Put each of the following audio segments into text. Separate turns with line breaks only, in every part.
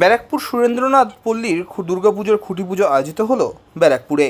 ব্যারাকপুর সুরেন্দ্রনাথ পল্লীর দুর্গাপুজোর খুঁটি পুজো আয়োজিত হলো ব্যারাকপুরে।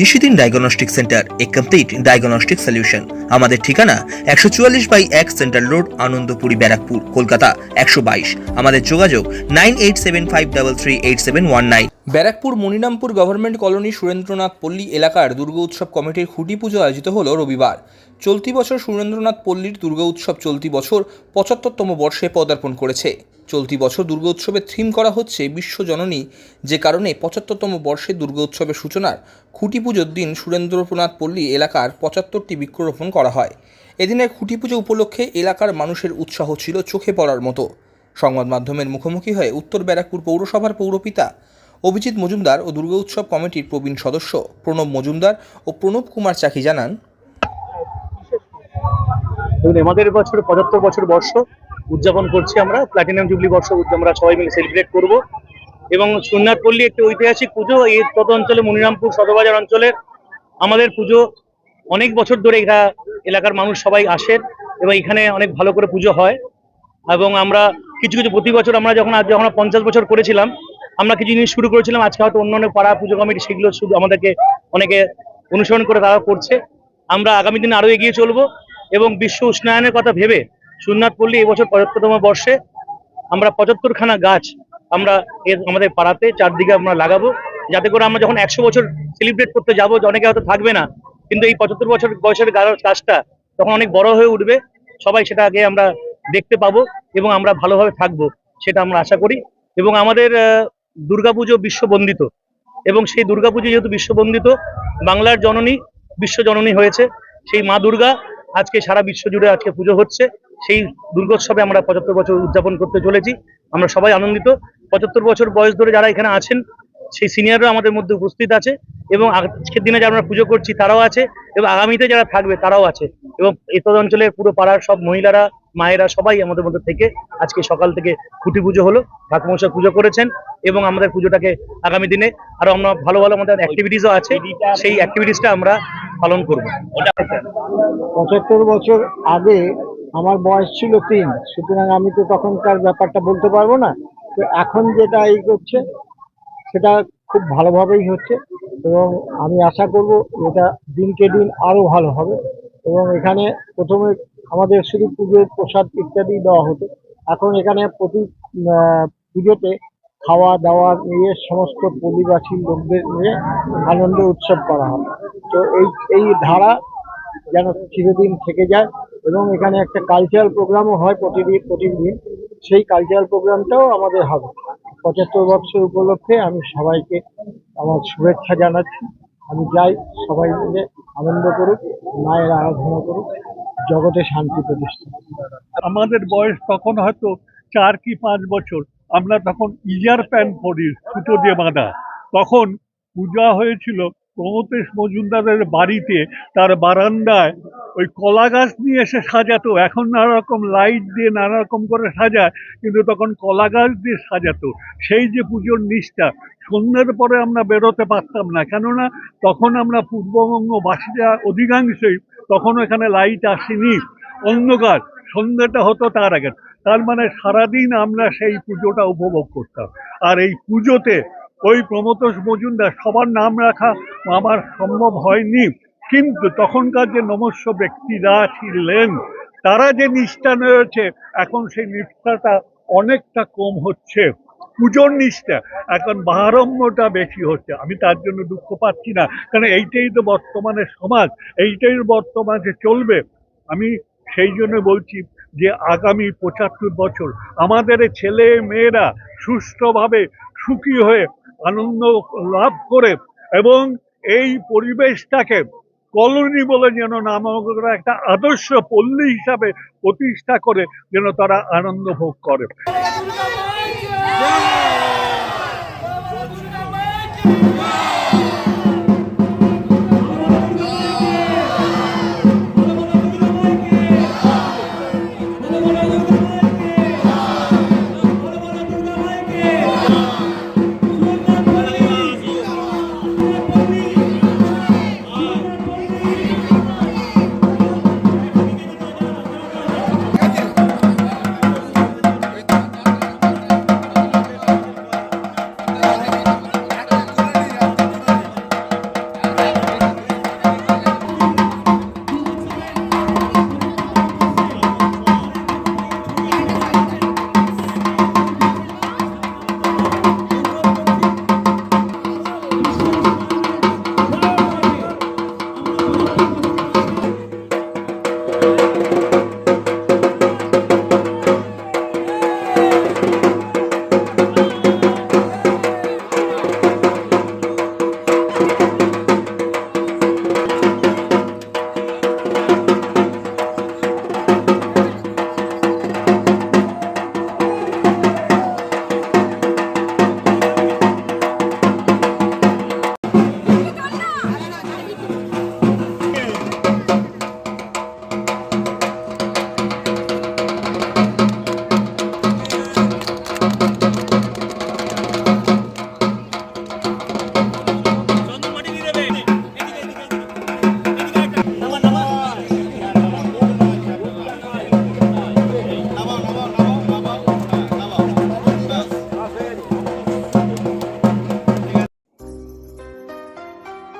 Nishidin diagnostic centre a complete diagnostic solution. আমাদের ঠিকানা একশো চুয়াল্লিশ বাই এক সেন্ট্রাল রোড আনন্দপুরি ব্যারাকপুর কলকাতা একশো বাইশ। আমাদের যোগাযোগ nine eight seven five double three eight seven one nine.
Barrackpore Maniramapur government colony Surendranath পল্লী এলাকার দুর্গা উৎসব কমিটির খুঁটি পুজো আয়োজিত হলো রবিবার। চলতি বছর সুরেন্দ্রনাথ পল্লীর দুর্গা উৎসব চলতি বছর পঁচাত্তরতম বর্ষে পদার্পণ করেছে। চলতি বছর দুর্গা উৎসবের থিম করা হচ্ছে বিশ্বজননী যে কারণে পঁচাত্তরতম বর্ষে দুর্গা উৎসবের সূচনার খুঁটি পুজোর দিন সুরেন্দ্রনাথ পল্লী এলাকার পঁচাত্তরটি বৃক্ষরোপণ করা হয়। এদিনের খুঁটি পুজো উপলক্ষে এলাকার মানুষের উৎসাহ ছিল চোখে পড়ার মতো। সংবাদ মাধ্যমের মুখোমুখি হয়ে উত্তর ব্যারাকপুর পৌরসভার পৌরপিতা অভিজিৎ মজুমদার ও দুর্গা উৎসব কমিটির প্রবীণ সদস্য প্রণব মজুমদার ও প্রণব কুমার চাকি জানান।
আমাদের বছর পঁচাত্তর বছর বর্ষ। উদযাপন করছি আমরা। প্লাটিনাম জুবলি বর্ষ আমরা সবাই মিলে সেলিব্রেট করব। এবং সোমনাথ পল্লী একটি ঐতিহাসিক পুজো, এই তত অঞ্চলে মনিরামপুর সদরবাজার অঞ্চলের আমাদের পুজো। অনেক বছর ধরে এটা এলাকার মানুষ সবাই আসেন এবং এখানে অনেক ভালো করে পুজো হয়। এবং আমরা কিছু কিছু প্রতি বছর আমরা যখন আজ যখন পঞ্চাশ বছর করেছিলাম, আমরা কিছু জিনিস শুরু করেছিলাম, আজকে হয়তো অন্য অনেক পাড়া পুজো কমিটি সেগুলো শুধু আমাদেরকে অনেকে অনুসরণ করে তারা করছে। আমরা আগামী দিনে আরও এগিয়ে চলবো এবং বিশ্ব উষ্ণায়নের কথা ভেবে সুনাথ পল্লী এবছর পঁচাত্তরতম বর্ষে আমরা পঁচাত্তরখানা গাছ আমরা এর আমাদের পাড়াতে চারদিকে আমরা লাগাবো। যাতে করে আমরা যখন একশো বছর সেলিব্রেট করতে যাব অনেকে হয়তো থাকবে না, কিন্তু এই পঁচাত্তর বছর বয়সের গাছটা তখন অনেক বড় হয়ে উঠবে। সবাই সেটা আগে আমরা দেখতে পাবো এবং আমরা ভালোভাবে থাকব, সেটা আমরা আশা করি। এবং আমাদের দুর্গাপুজো বিশ্ববন্দিত। এবং সেই দুর্গাপুজো যেহেতু বিশ্ববন্দিত, বাংলার জননী, বিশ্ব জননী হয়েছে। সেই মা দুর্গা আজকে সারা বিশ্ব জুড়ে আজকে পুজো হচ্ছে। সেই দুর্গোৎসবে আমরা পঁচাত্তর বছর উদযাপন করতে চলেছি। আমরা সবাই আনন্দিত। পঁচাত্তর বছর বয়স ধরে যারা এখানে আছেন, সেই সিনিয়ররা আমাদের মধ্যে উপস্থিত আছে এবং আজকের দিনে যারা আমরা পুজো করছি তারাও আছে এবং আগামীতে যারা থাকবে তারাও আছে এবং এতদ অঞ্চলের পুরো পাড়ার সব মহিলারা, মায়েরা সবাই আমাদের মধ্যে থেকে আজকে সকাল থেকে খুঁটি পুজো হলো ঠাকুমশাই পুজো করেছেন এবং আমাদের পুজোটাকে আগামী দিনে আরও আমরা ভালো ভালো আমাদের অ্যাক্টিভিটিসও আছে, সেই অ্যাক্টিভিটিসটা আমরা পালন করব।
পঁচাত্তর বছর আগে আমার বয়স ছিল তিন, সুতরাং আমি তো তখনকার ব্যাপারটা বলতে পারব না। তো এখন যেটা এই করছে সেটা খুব ভালোভাবেই হচ্ছে এবং আমি আশা করব এটা দিনকে দিন আরও ভালো হবে এবং এখানে প্রথমে আমাদের শুধু পুজোর প্রসাদ ইত্যাদি দেওয়া হতো। এখন এখানে প্রতি পুজোতে খাওয়া দাওয়া নিয়ে সমস্ত পরিবাসী লোকদের নিয়ে আনন্দ উৎসব করা হয়। তো এই এই ধারা যেন চিরদিন থেকে যায় এবং এখানে একটা কালচারাল প্রোগ্রামও হয় প্রতিদিন প্রতিদিন। সেই কালচারাল প্রোগ্রামটাও আমাদের হবে। পঁচাত্তর বছর উপলক্ষে আমি সবাইকে আমার শুভেচ্ছা জানাচ্ছি। আমি যাই, সবাই মিলে আনন্দ করুক, মায়ের আরাধনা করুক, জগতে শান্তি প্রতিষ্ঠা
আমাদের বয়স তখন হয়তো চার কি পাঁচ বছর। আমরা তখন ইজার প্যান্ট পরি, সুতো দিয়ে বাঁধা। তখন পূজা হয়েছিল প্রমতেশ মজুমদারের বাড়িতে তার বারান্দায় ওই কলা গাছ নিয়ে এসে সাজাতো। এখন নানা রকম লাইট দিয়ে নানা রকম করে সাজায়, কিন্তু তখন কলা গাছ দিয়ে সাজাতো। সেই যে পুজোর নিষ্ঠা, সন্ধ্যের পরে আমরা বেরোতে পারতাম না। কেননা তখন আমরা পূর্ববঙ্গবাসীরা অধিকাংশই তখন এখানে লাইট আসেনি। অন্ধকার, সন্ধ্যাটা হতো তার আগে তার মানে সারাদিন আমরা সেই পুজোটা উপভোগ করতাম। আর এই পুজোতে ওই প্রমতোষ মজুমদার, সবার নাম রাখা আমার সম্ভব হয়নি। কিন্তু তখনকার যে নমস্য ব্যক্তিরা ছিলেন, তারা যে নিষ্ঠা রয়েছে, এখন সেই নিষ্ঠাটা অনেকটা কম হচ্ছে। পুজোর নিষ্ঠা, এখন বাহারম্যটা বেশি হচ্ছে। আমি তার জন্য দুঃখ পাচ্ছি না কারণ এইটাই তো বর্তমানে সমাজ, এইটাই বর্তমানে চলবে। আমি সেই জন্য বলছি যে আগামী পঁচাত্তর বছর আমাদের ছেলে মেয়েরা সুষ্ঠুভাবে সুখী হয়ে আনন্দ লাভ করে এবং এই পরিবেশটাকে কলোনি বলে যেন নামকরা একটা আদর্শ পল্লী হিসাবে প্রতিষ্ঠা করে যেন তারা আনন্দ ভোগ করে Yeah!